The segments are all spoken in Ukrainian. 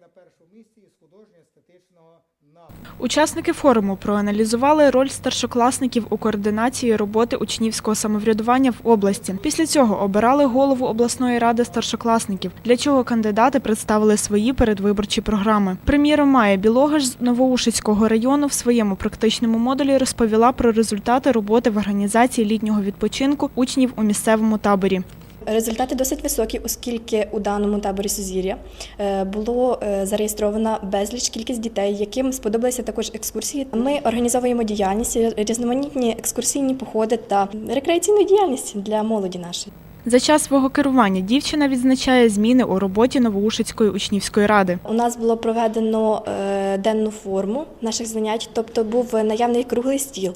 на першому місці із художньо-естетичного напрямку. Учасники форуму проаналізували роль старшокласників у координації роботи учнівського самоврядування в області. Після цього обирали голову обласної ради старшокласників, для чого кандидати представили свої передвиборчі програми. Приміром, Майя Білогаш з Новоушицького району в своєму практичному модулі розповіла про результати роботи в організації літнього відпочинку учнів у місцевому таборі. Результати досить високі, оскільки у даному таборі Сузір'я е, було е, зареєстровано безліч кількість дітей, яким сподобалися також екскурсії. Ми організовуємо діяльність, різноманітні екскурсійні походи та рекреаційну діяльність для молоді нашої. За час свого керування дівчина відзначає зміни у роботі Новоушицької учнівської ради. У нас було проведено е, денну форму наших занять, тобто був наявний круглий стіл,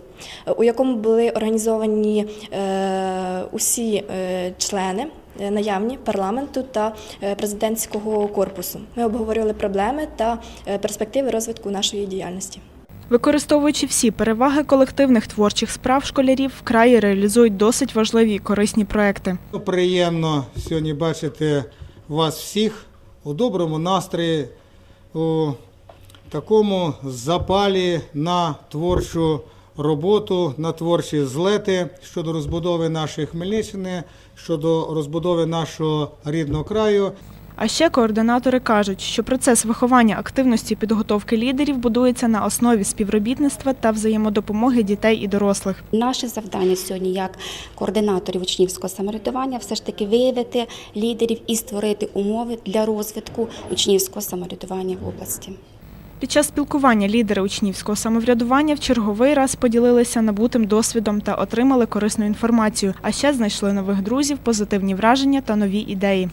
у якому були організовані е, усі е, члени. Наявні парламенту та президентського корпусу. Ми обговорювали проблеми та перспективи розвитку нашої діяльності. Використовуючи всі переваги колективних творчих справ школярів, в краї реалізують досить важливі і корисні проекти. Ну, Приємно сьогодні бачити вас всіх у доброму настрої, у такому запалі на творчу роботу, на творчі злети щодо розбудови нашої Хмельниччини, щодо розбудови нашого рідного краю. А ще координатори кажуть, що процес виховання активності і підготовки лідерів будується на основі співробітництва та взаємодопомоги дітей і дорослих. Наше завдання сьогодні, як координаторів учнівського самоврядування, все ж таки виявити лідерів і створити умови для розвитку учнівського самоврядування в області. Під час спілкування лідери учнівського самоврядування в черговий раз поділилися набутим досвідом та отримали корисну інформацію, а ще знайшли нових друзів, позитивні враження та нові ідеї.